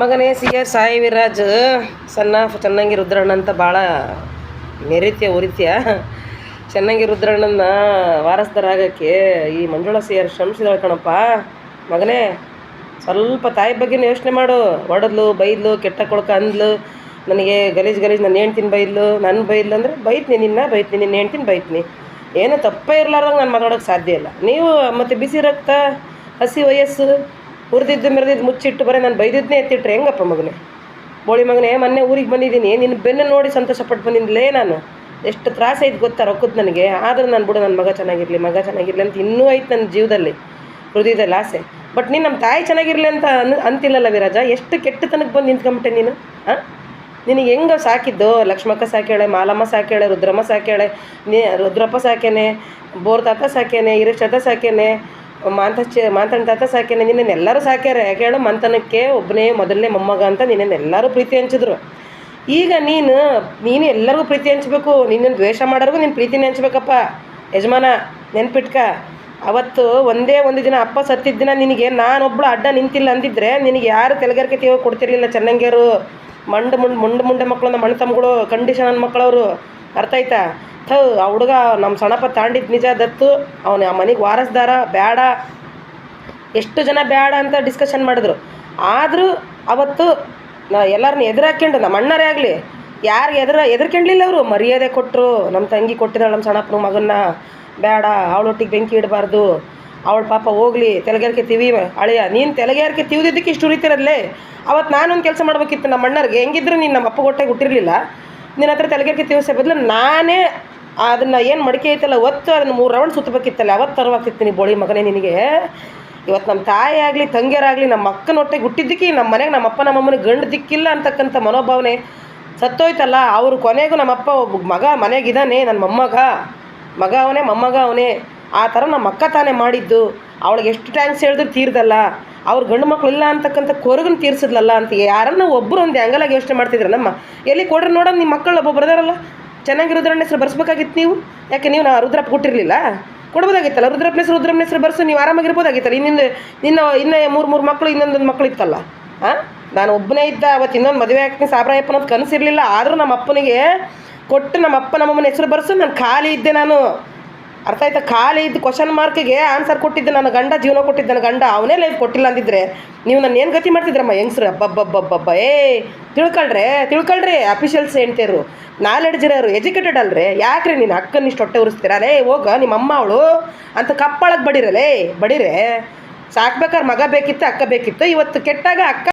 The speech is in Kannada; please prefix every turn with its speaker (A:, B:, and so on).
A: ಮಗನೇ ಸಿ ಆರ್ ಸಾಯಿ ವಿರಾಜ್ ಸಣ್ಣ ಚೆನ್ನಾಗಿ ರುದ್ರಣ್ಣ ಅಂತ ಭಾಳ ಮೆರಿತ್ಯ, ಉರಿತ್ಯ. ಚೆನ್ನಾಗಿ ರುದ್ರಣ್ಣನ ವಾರಸ್ದರಾಗಕ್ಕೆ ಈ ಮಂಜುಳಾ ಸಿ ಆರ್ ಶ್ರಮಿಸಿದಳು ಕಣಪ್ಪ. ಮಗನೇ, ಸ್ವಲ್ಪ ತಾಯಿ ಬಗ್ಗೆ ಯೋಚನೆ ಮಾಡು. ಒಡದ್ಲು, ಬೈದ್ಲು, ಕೆಟ್ಟ ಕೊಳಕ ಅಂದ್ಲು. ನನಗೆ ಗಲೀಜು ಗಲೀಜು ನನ್ನ ಹೇಳ್ತೀನಿ ಬೈದ್ಲು. ನನ್ನ ಬೈದ್ಲು ಅಂದರೆ ಬೈತ್ನಿ, ನಿನ್ನ ಬೈತ್ನಿ, ನಿನ್ನ ಹೇಳ್ತೀನಿ ಬೈತ್ನಿ. ಏನೂ ತಪ್ಪೇ ಇರಲಾರ್ದಂಗೆ ನಾನು ಮಾತಾಡೋಕ್ಕೆ ಸಾಧ್ಯ ಇಲ್ಲ. ನೀವು ಮತ್ತು ಬಿಸಿ ರಕ್ತ ಹಸಿ ವಯಸ್ಸು? ಹುರಿದಿದ್ದು ಮೆರೆದಿದ್ದು ಮುಚ್ಚಿಟ್ಟು ಬರೀ ನಾನು ಬೈದಿದ್ದನ್ನೇ ಎತ್ತಿಟ್ರೆ ಹೆಂಗಪ್ಪ ಮಗನೇ? ಬೋಳಿ ಮಗನೇ ಮೊನ್ನೆ ಊರಿಗೆ ಬಂದಿದ್ದೀನಿ. ನಿನ್ನ ಬೆನ್ನು ನೋಡಿ ಸಂತೋಷ ಪಟ್ಟು ಬಂದಿದ್ಲೇ ನಾನು. ಎಷ್ಟು ತ್ರಾಸ ಐತೆ ಗೊತ್ತಾ ರೊಕ್ಕದ ನನಗೆ? ಆದರೂ ನಾನು ಬಿಡು ನನ್ನ ಮಗ ಚೆನ್ನಾಗಿರಲಿ ಮಗ ಚೆನ್ನಾಗಿರಲಿ ಅಂತ ಇನ್ನೂ ಐತೆ ನನ್ನ ಜೀವದಲ್ಲಿ. ಹೃದಯದಲ್ಲಿ ಆಸೆ. ಬಟ್ ನೀನು ನಮ್ಮ ತಾಯಿ ಚೆನ್ನಾಗಿರಲಿ ಅಂತ ಅನ್, ಅಂತಿಲ್ಲಲ್ಲ ವಿರಾಜ? ಎಷ್ಟು ಕೆಟ್ಟತನಕ್ಕೆ ಬಂದು ನಿಂತ್ಕೊಂಬಿಟ್ಟೆ ನೀನು? ಹಾಂ ನಿನಗೆ ಹೆಂಗ ಸಾಕಿದ್ದು? ಲಕ್ಷ್ಮಕ್ಕ ಸಾಕ್ಯಾಳೆ, ಮಾಲಮ್ಮ ಸಾಕ್ಯಾಳೆ, ರುದ್ರಮ್ಮ ಸಾಕ್ಯಾಳೆ, ನೀ, ರುದ್ರಪ್ಪ ಸಾಕ್ಯಾನೆ, ಬೋರ್ ತಾತ ಸಾಕ್ಯಾನೆ, ಹಿರೇಶ್ ತಾತ ಮಾಂತ ಚ ಮಾಂತನ ತಾತ ಸಾಕ್ಯಾನೆ, ನಿನ್ನನ್ನು ಎಲ್ಲರೂ ಸಾಕ್ಯಾರ. ಯಾಕೆ ಹೇಳು ಮಂತನಕ್ಕೆ ಒಬ್ಬನೇ ಮೊದಲನೇ ಮೊಮ್ಮಗ ಅಂತ ನಿನ್ನನ್ನು ಎಲ್ಲರೂ ಪ್ರೀತಿ ಹಂಚಿದ್ರು. ಈಗ ನೀನು ನೀನು ಎಲ್ಲರಿಗೂ ಪ್ರೀತಿ ಹಂಚಬೇಕು. ನಿನ್ನನ್ನು ದ್ವೇಷ ಮಾಡೋರ್ಗು ನೀನು ಪ್ರೀತಿನೇ ಹಂಚ್ಬೇಕಪ್ಪ. ಯಜಮಾನ, ನೆನ್ಪಿಟ್ಕ. ಅವತ್ತು ಒಂದೇ ಒಂದು ದಿನ ಅಪ್ಪ ಸತ್ತಿದ್ದ ದಿನ ನಿನಗೆ ನಾನೊಬ್ಬಳು ಅಡ್ಡ ನಿಂತಿಲ್ಲ ಅಂದಿದ್ರೆ ನಿನಗೆ ಯಾರು ತೆಲಗರಿಕೆ ತೀವ್ರ ಕೊಡ್ತಿರ್ಲಿಲ್ಲ ಚೆನ್ನಂಗಿಯರು. ಮಂಡ, ಮುಂಡ್, ಮುಂಡ, ಮುಂಡೆ ಮಕ್ಕಳು ನಮ್ಮ ಅಣ್ಣ ತಮ್ಮಗಳು ಕಂಡೀಷನ್ ಮಕ್ಕಳವರು. ಅರ್ಥ ಆಯ್ತಾ ಥೌ, ಆ ಹುಡುಗ ನಮ್ಮ ಸಣಪ್ಪ ತಾಂಡಿದ್ದು ನಿಜ ದತ್ತು. ಅವನು ಆ ಮನೆಗೆ ವಾರಸ್ದಾರ ಬೇಡ ಎಷ್ಟು ಜನ ಬೇಡ ಅಂತ ಡಿಸ್ಕಷನ್ ಮಾಡಿದ್ರು. ಆದರೂ ಅವತ್ತು ನಾ ಎಲ್ಲರನ್ನ ಎದುರಾಕ್ಯಂಡು ನಮ್ಮ ಅಣ್ಣರೇ ಆಗಲಿ. ಯಾರು ಎದುರ ಎದುರ್ಕೊಂಡ್ಲಿಲ್ಲ ಅವರು. ಮರ್ಯಾದೆ ಕೊಟ್ಟರು ನಮ್ಮ ತಂಗಿ ಕೊಟ್ಟಿದ್ದಾಳೆ ನಮ್ಮ ಸಣಪ್ಪನ ಮಗನ್ನ. ಬೇಡ ಅವಳೊಟ್ಟಿಗೆ ಬೆಂಕಿ ಇಡಬಾರ್ದು. ಅವಳ ಪಾಪ ಹೋಗ್ಲಿ ತೆಲಗೇರಿಕೆ ತಿವಿ ಅಳಿಯ, ನೀನು ತೆಲಗೇರಿಕೆ ತಿವಿದಿದ್ದಕ್ಕೆ ಇಷ್ಟು ಉರಿತಿರಲ್ಲೇ ಅವತ್ತು ನಾನೊಂದು ಕೆಲಸ ಮಾಡ್ಬೇಕಿತ್ತು ನಮ್ಮ ಅಣ್ಣರಿಗೆ. ಹೆಂಗಿದ್ರು ನೀನು ನಮ್ಮ ಅಪ್ಪ ಹೊಟ್ಟೆಗೆ ಹುಟ್ಟಿರಲಿಲ್ಲ? ನಿನ್ನ ಹತ್ರ ತೆಲಗೇರಿಕೆ ತಿವಿಸೋ ಬದಲು ನಾನೇ ಅದನ್ನು ಏನು ಮಡಿಕೆ ಐತಲ್ಲ ಒತ್ತು ಅದನ್ನು ಮೂರು ರೌಂಡ್ ಸುತ್ತಬೇಕಿತ್ತಲ್ಲ ಅವತ್ತು ನೀ ಬೋಳಿ ಮಗನೇ ನಿನಗೆ? ಇವತ್ತು ನಮ್ಮ ತಾಯಿ ಆಗಲಿ, ತಂಗಿಯರಾಗಲಿ ನಮ್ಮ ಅಕ್ಕನ ಹೊಟ್ಟೆಗೆ ಹುಟ್ಟಿದ್ದಕ್ಕೆ ನಮ್ಮ ಮನೆಗೆ ನಮ್ಮ ಅಪ್ಪ ನಮ್ಮಮ್ಮನಿಗೆ ಗಂಡು ದಿಕ್ಕಿಲ್ಲ ಅಂತಕ್ಕಂಥ ಮನೋಭಾವನೆ ಸತ್ತೋಯ್ತಲ್ಲ, ಅವರು ಕೊನೆಗೂ ನಮ್ಮಪ್ಪ ಒಬ್ಬ ಮಗ ಮನೆಗಿದ್ದಾನೆ ನನ್ನ ಮೊಮ್ಮಗ. ಮಗ ಅವನೇ, ಮೊಮ್ಮಗ ಅವನೇ. ಆ ಥರ ನಮ್ಮ ಅಕ್ಕ ತಾನೇ ಮಾಡಿದ್ದು. ಅವಳಿಗೆ ಎಷ್ಟು ಟ್ಯಾಂಕ್ಸ್ ಹೇಳಿದ್ರು ತೀರ್ದಲ್ಲ. ಅವ್ರ ಗಂಡು ಮಕ್ಳು ಇಲ್ಲ ಅಂತಕ್ಕಂಥ ಕೊರಗನ್ನು ತೀರ್ಸಿದ್ಲಲ್ಲ ಅಂತ ಯಾರನ್ನ ಒಬ್ಬರು ಒಂದು ಆ್ಯಂಗಲಾಗಿ ಯೋಚನೆ ಮಾಡ್ತಿದ್ರೆ, ನಮ್ಮ ಎಲ್ಲಿ ಕೊಡ್ರಿ ನೋಡೋಣ ನಿಮ್ಮ ಮಕ್ಕಳು ಒಬ್ಬ ಬರ್ದಾರಲ್ಲ? ಚೆನ್ನಾಗಿ ರುದ್ರಣ್ಣ ಹೆಸರು ಬರ್ಸ್ಬೇಕಾಗಿತ್ತು ನೀವು? ಯಾಕೆ ನೀವು ನಾವು ರುದ್ರಪ್ಪ ಕೊಟ್ಟಿರಲಿಲ್ಲ ಕೊಡ್ಬೋದಾಗಿತ್ತಲ್ಲ? ರುದ್ರಪ್ಪನ ಹೆಸರು ರುದ್ರಪ್ಪನ ಹೆಸರು ಬರ್ಸು, ನೀವು ಆರಾಮಾಗಿರ್ಬೋದಾಗಿತ್ತಲ್ಲ? ಇನ್ನೊಂದು, ನಿನ್ನ, ಇನ್ನ ಮೂರು ಮೂರು ಮಕ್ಕಳು ಇನ್ನೊಂದೊಂದು ಮಕ್ಕಳು ಇತ್ತಲ್ಲ? ಹಾಂ ನಾನು ಒಬ್ಬನೇ ಇದ್ದ ಅವತ್ತು ಇನ್ನೊಂದು ಮದುವೆ ಆಗ್ತೀನಿ ಸಾಬ್ರಾಯಪ್ಪ ಅನ್ನೋದು ಕನಸಿರಲಿಲ್ಲ. ಆದರೂ ನಮ್ಮ ಅಪ್ಪನಿಗೆ ಕೊಟ್ಟು ನಮ್ಮ ಅಪ್ಪ ನಮ್ಮಮ್ಮನ ಹೆಸರು ಬರ್ಸು, ನಾನು ಖಾಲಿ ಇದ್ದೆ ನಾನು. ಅರ್ಥ ಆಯ್ತಾ? ಖಾಲಿ ಇದ್ದು ಕ್ವಶನ್ ಮಾರ್ಕ್ಗೆ ಆನ್ಸರ್ ಕೊಟ್ಟಿದ್ದೆ ನನ್ನ ಗಂಡ, ಜೀವನ ಕೊಟ್ಟಿದ್ದ ನನ್ನ ಗಂಡ, ಅವನೇ ಲೈಫ್ ಕೊಟ್ಟಿಲ್ಲ ಅಂದಿದ್ರೆ ನೀವು ನನ್ನ ಏನು ಗತಿ ಮಾಡ್ತಿದ್ರಮ್ಮ ಹೆಂಗ್ಸ್ರು ಅಬ್ಬಬ್ಬಬ್ಬಬ್ಬ ಏ, ತಿಳ್ಕೊಳ್ರೆ, ತಿಳ್ಕೊಳ್ರಿ ಅಫಿಷಿಯಲ್ಸ್ ಹೇಳ್ತಿರು ನಾಲೆಡ್ಜ್ ಇರೋರು ಎಜುಕೇಟೆಡ್ ಅಲ್ರಿ. ಯಾಕ್ರಿ ನೀನು ಅಕ್ಕನ ಇಷ್ಟು ಹೊಟ್ಟೆ ಉರಿಸ್ತೀರಾ? ಲೇ, ಹೋಗ, ನಿಮ್ಮ ಅಮ್ಮ ಅವಳು ಅಂತ ಕಪ್ಪಳಕ್ಕೆ ಬಡಿರಲೇ, ಬಡಿರೆ. ಸಾಕ್ಬೇಕಾದ್ರೆ ಮಗ ಬೇಕಿತ್ತು, ಅಕ್ಕ ಬೇಕಿತ್ತು. ಇವತ್ತು ಕೆಟ್ಟಾಗ ಅಕ್ಕ